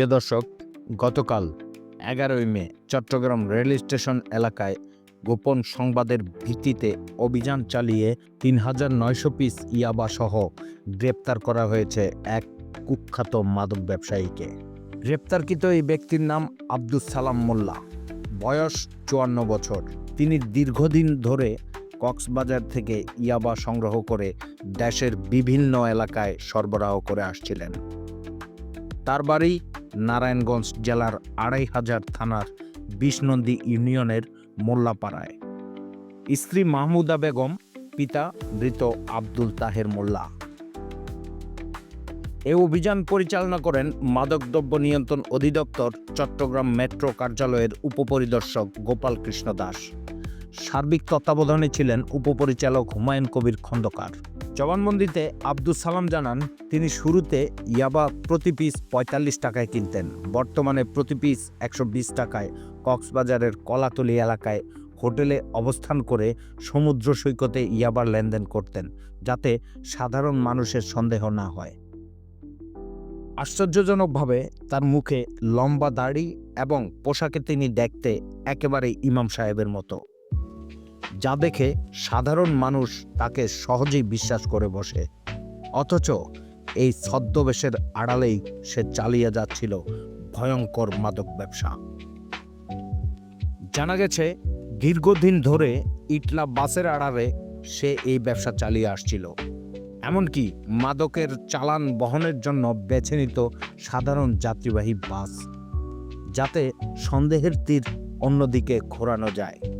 প্রিয় দর্শক, গতকাল এগারোই মে চট্টগ্রাম রেল স্টেশন এলাকায় গোপন সংবাদের ভিত্তিতে অভিযান চালিয়ে তিন হাজার নয়শো পিস ইয়াবা সহ গ্রেপ্তার করা হয়েছে এক কুখ্যাত মাদক ব্যবসায়ীকে। গ্রেপ্তারকৃত এই ব্যক্তির নাম আব্দুস সালাম মোল্লা। বয়স চুয়ান্ন বছর। তিনি দীর্ঘদিন ধরে কক্সবাজার থেকে ইয়াবা সংগ্রহ করে দেশের বিভিন্ন এলাকায় সরবরাহ করে আসছিলেন। তার বাড়ি নারায়ণগঞ্জ জেলার আড়াই হাজার থানার বিষ্ণন্দী ইউনিয়নের মোল্লাপাড়ায়। স্ত্রী মাহমুদা বেগম, পিতা মৃত আব্দুল তাহের মোল্লা। এ অভিযান পরিচালনা করেন মাদকদ্রব্য নিয়ন্ত্রণ অধিদপ্তর চট্টগ্রাম মেট্রো কার্যালয়ের উপপরিদর্শক গোপাল কৃষ্ণ দাস। সার্বিক তত্ত্বাবধানে ছিলেন উপপরিচালক হুমায়ুন কবির খন্দকার। জবানবন্দিতে আব্দুল সালাম জানান, তিনি শুরুতে ইয়াবা প্রতি পিস পঁয়তাল্লিশ টাকায় কিনতেন। বর্তমানে প্রতি পিস একশো বিশ টাকায় কক্সবাজারের কলাতলি এলাকায় হোটেলে অবস্থান করে সমুদ্র সৈকতে ইয়াবার লেনদেন করতেন, যাতে সাধারণ মানুষের সন্দেহ না হয়। আশ্চর্যজনকভাবে তার মুখে লম্বা দাড়ি এবং পোশাকে তিনি দেখতে একেবারে ইমাম সাহেবের মতো। যা দেখে সাধারণ মানুষ তাকে সহজেই বিশ্বাস করে বসে। অথচ এই ছদ্মবেশের আড়ালেই সে চালিয়ে যাচ্ছিল ভয়ঙ্কর মাদক ব্যবসা। জানা গেছে, দীর্ঘদিন ধরে ইটলা বাসের আড়ালে সে এই ব্যবসা চালিয়ে আসছিল। এমনকি মাদকের চালান বহনের জন্য বেছে নিত সাধারণ যাত্রীবাহী বাস, যাতে সন্দেহের তীর অন্যদিকে ঘোরানো যায়।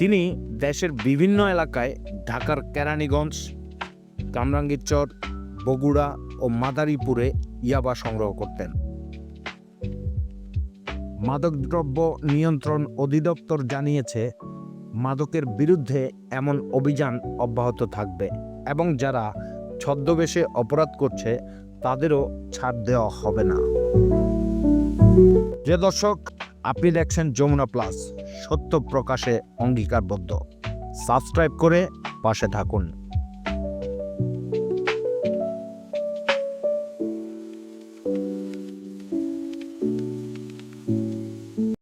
তিনি দেশের বিভিন্ন এলাকায় ঢাকার কেরানীগঞ্জ কামরাঙ্গীরচর বগুড়া ও মাদারীপুরে ইয়াবা সংগ্রহ করতেন। মাদকদ্রব্য নিয়ন্ত্রণ অধিদপ্তর জানিয়েছে, মাদকের বিরুদ্ধে এমন অভিযান অব্যাহত থাকবে এবং যারা ছদ্মবেশে অপরাধ করছে, তাদেরও ছাড় দেওয়া হবে না। যে দর্শক আপনি দেখছেন যমুনা প্লাস সত্য প্রকাশে অঙ্গীকারবদ্ধ। সাবস্ক্রাইব করে পাশে থাকুন।